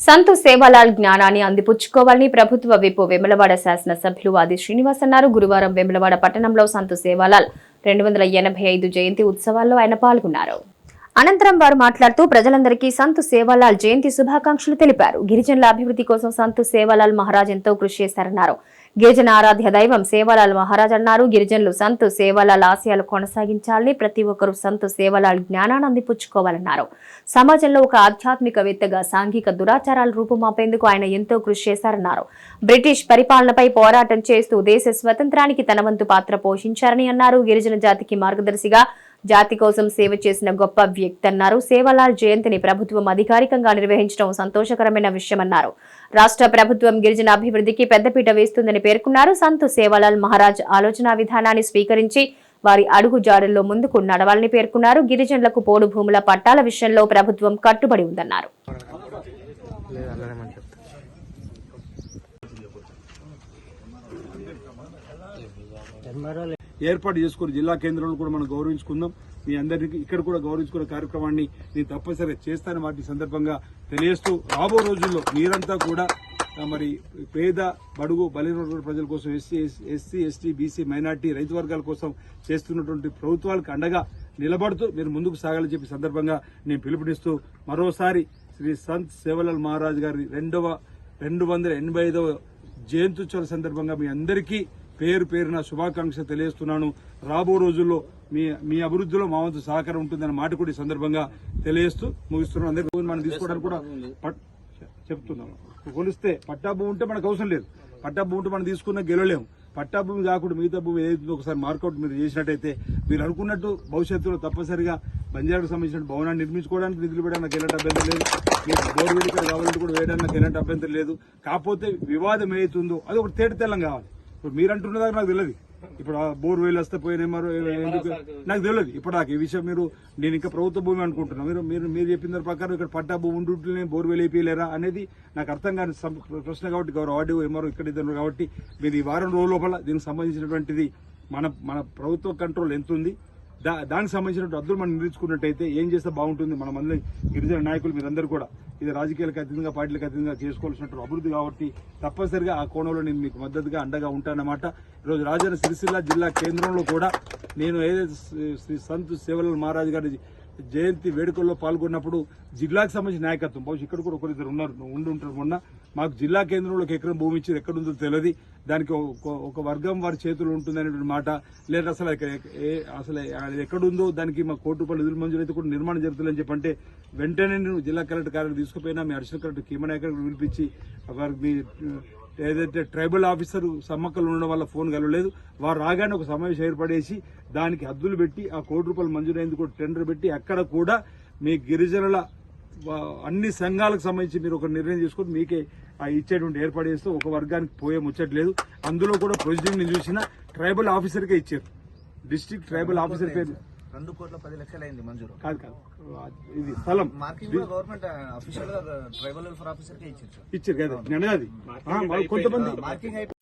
సంతు సేవాలాల్ జ్ఞానాన్ని అందిపుచ్చుకోవాలని ప్రభుత్వ విప్ వెములవాడ శాసనసభ్యులు ఆది శ్రీనివాస్ అన్నారు. గురువారం వెములవాడ పట్టణంలో సంతు సేవాలాల్ రెండు వందల ఎనభై ఐదు జయంతి ఉత్సవాల్లో ఆయన పాల్గొన్నారు. అనంతరం వారు మాట్లాడుతూ ప్రజలందరికీ సంతు సేవాలాల్ జయంతి శుభాకాంక్షలు తెలిపారు. గిరిజనుల అభివృద్ధి కోసం సంతు సేవాలాల్ మహారాజ్ ఎంతో కృషి చేశారన్నారు గిరిజన ఆరాధ్య దైవం సేవాలాల్ మహారాజ్ అన్నారు. గిరిజనులు సంతు సేవాలాల్ ఆశయాలు కొనసాగించాలని ప్రతి ఒక్కరూ సంతు సేవాలాల్ జ్ఞానాన్ని అందిపుచ్చుకోవాలన్నారు సమాజంలో ఒక ఆధ్యాత్మికవేత్తగా సాంఘిక దురాచారాలు రూపుమాపేందుకు ఆయన ఎంతో కృషి చేశారన్నారు. బ్రిటిష్ పరిపాలనపై పోరాటం చేస్తూ దేశ స్వతంత్రానికి తన వంతు పాత్ర పోషించారని అన్నారు. గిరిజన జాతికి మార్గదర్శిగా జాతి కోసం సేవ చేసిన గొప్ప వ్యక్తి అన్నారు. సేవలాల్ జయంతిని ప్రభుత్వం అధికారికంగా నిర్వహించడం సంతోషకరమైన విషయమన్నారు. రాష్ట్ర ప్రభుత్వం గిరిజన అభివృద్ధికి పెద్దపీట వేస్తుందని పేర్కొన్నారు. సంతు సేవలాల్ మహారాజ్ ఆలోచన విధానాన్ని స్వీకరించి వారి అడుగు జాడల్లో ముందుకు నడవాలని పేర్కొన్నారు. గిరిజనులకు పోడు భూముల పట్టాల విషయంలో ప్రభుత్వం కట్టుబడి ఉందన్నారు. లేదు ఏర్పాటు చేసుకుని జిల్లా కేంద్రంలో కూడా మనం గౌరవించుకుందాం. మీ అందరికీ ఇక్కడ కూడా గౌరవించుకునే కార్యక్రమాన్ని నేను తప్పనిసరిగా చేస్తాను వాటి సందర్భంగా తెలియజేస్తూ రాబో రోజుల్లో మీరంతా కూడా మరి పేద బడుగు బలహీన ప్రజల కోసం SC SC ST BC minority రైతు వర్గాల కోసం చేస్తున్నటువంటి ప్రభుత్వాలకు అండగా నిలబడుతూ మీరు ముందుకు సాగాలని చెప్పి సందర్భంగా నేను పిలుపునిస్తూ మరోసారి శ్రీ సంత్ సేవలాల్ మహారాజ్ గారి రెండవ రెండు వందల ఎనభై ఐదవ జయంత్యుత్సవ సందర్భంగా మీ అందరికీ పేరు పేరున శుభాకాంక్షలు తెలియజేస్తున్నాను. రాబో రోజుల్లో మీ మీ అభివృద్ధిలో మా వంతు సహకారం ఉంటుందన్న మాట కూడా ఈ సందర్భంగా తెలియజేస్తూ ముగిస్తున్నాను. అందరికీ మనం తీసుకోవడానికి కూడా పట్- చెప్తున్నాం కొలిస్తే పట్టా భూమి ఉంటే మనకు అవసరం లేదు. పట్టా భూమి ఉంటే మనం తీసుకున్న గెలవలేము. పట్టా భూమి కాకుండా మిగతా భూమి ఏదైతుందో ఒకసారి మార్కౌట్ మీరు చేసినట్టయితే మీరు అనుకున్నట్టు భవిష్యత్తులో తప్పనిసరిగా బంజారాకు సంబంధించిన భవనాన్ని నిర్మించుకోవడానికి నిధులు పెట్టడానికి నాకు ఎలాంటి అభ్యంతరం లేదు. మీకు బోర్ వేడికలు కావాలంటే కూడా వేయడానికి నాకు ఎలాంటి అభ్యంతరం లేదు. కాకపోతే వివాదం ఏదైతుందో అది ఒకటి తేట తెల్లం కావాలి. ఇప్పుడు మీరు అంటున్నదా నాకు తెలియదు. ఇప్పుడు ఆ బోర్ వేలు వస్తే పోయినేమారు ఎందుకు? నాకు తెలియదు. ఇప్పుడు నాకు ఈ విషయం మీరు నేను ఇంకా ప్రభుత్వ భూమి అనుకుంటున్నా. మీరు మీరు మీరు చెప్పిన దాని ప్రకారం ఇక్కడ పట్టా భూమి ఉంటుంటే బోర్ వేలు వేయలేరా అనేది నాకు అర్థం కాని ప్రశ్న కాబట్టి గౌరవ ఆడియో ఏమారో ఇక్కడ ఇద్దరు కాబట్టి మీరు ఈ వారం రోజుల లోపల దీనికి సంబంధించినటువంటిది మన మన ప్రభుత్వ కంట్రోల్ ఎంత ఉంది? దా దానికి సంబంధించినటువంటి అద్దులు మనం నిలుచుకున్నట్టయితే ఏం చేస్తే బాగుంటుంది? మన మంది గిరిజన నాయకులు మీరందరూ కూడా ఇది రాజకీయాలకు అతీతంగా పార్టీలకు అతీతంగా చేసుకోవాల్సినటువంటి అభివృద్ధి కాబట్టి తప్పనిసరిగా ఆ కోణంలో నేను మీకు మద్దతుగా అండగా ఉంటానన్నమాట. ఈరోజు రాజన్న సిరిసిల్ల జిల్లా కేంద్రంలో కూడా నేను ఏదైతే శ్రీ- సంత్ సేవల మహారాజు గారి జయంతి వేడుకల్లో పాల్గొన్నప్పుడు జిల్లాకు సంబంధించిన నాయకత్వం బహుశా ఇక్కడ కూడా ఒకరిద్దరు ఉన్నారు ఉండి ఉంటారు మొన్న. మాకు జిల్లా కేంద్రంలో ఒక ఎకరం భూమి ఎక్కడ ఎక్కడుందో తెలియదు దానికి ఒక- ఒక వర్గం వారి చేతులు ఉంటుంది అనేటువంటి మాట. లేదా అసలు ఏ- అసలు అది ఎక్కడుందో దానికి మా కోటి రూపాయలు నిధులు మంజూరు అయితే కూడా నిర్మాణం జరుగుతుందని చెప్పంటే వెంటనే నేను జిల్లా కలెక్టర్ కార్యాలయం తీసుకుపోయినా మీ అడిషనల్ కలెక్టర్ కీమనాయకర్ పిలిపించి వారికి మీ ఏదైతే ట్రైబల్ ఆఫీసర్ సమ్మక్కలు ఉండడం వల్ల ఫోన్ కలవలేదు. వారు రాగానే ఒక సమావేశం ఏర్పడేసి దానికి హద్దులు పెట్టి ఆ కోటి రూపాయలు మంజూరైంది కూడా టెండర్ పెట్టి అక్కడ కూడా మీ గిరిజనుల అన్ని సంఘాలకు సంబంధించి మీరు ఒక నిర్ణయం తీసుకొని మీకే ఆ ఇచ్చేటువంటి ఏర్పాటు చేస్తే ఒక వర్గానికి పోయే ముచ్చట్లేదు అందులో కూడా ప్రొసీడింగ్ని చూసిన ట్రైబల్ ఆఫీసర్కే ఇచ్చారు. డిస్ట్రిక్ట్ ట్రైబల్ ఆఫీసర్ పేరు. రెండు కోట్ల పది లక్షలు అయింది మంజూరు. కాదు కాదు. ఇది స్థలం. మార్కింగ్ గవర్నమెంట్ అఫీషియల్గా ట్రైబల్ వెల్ఫేర్ ఆఫీసర్ కే ఇచ్చారు. ఇచ్చారు కదా నేను వాళ్ళు కొంతమంది మార్కింగ్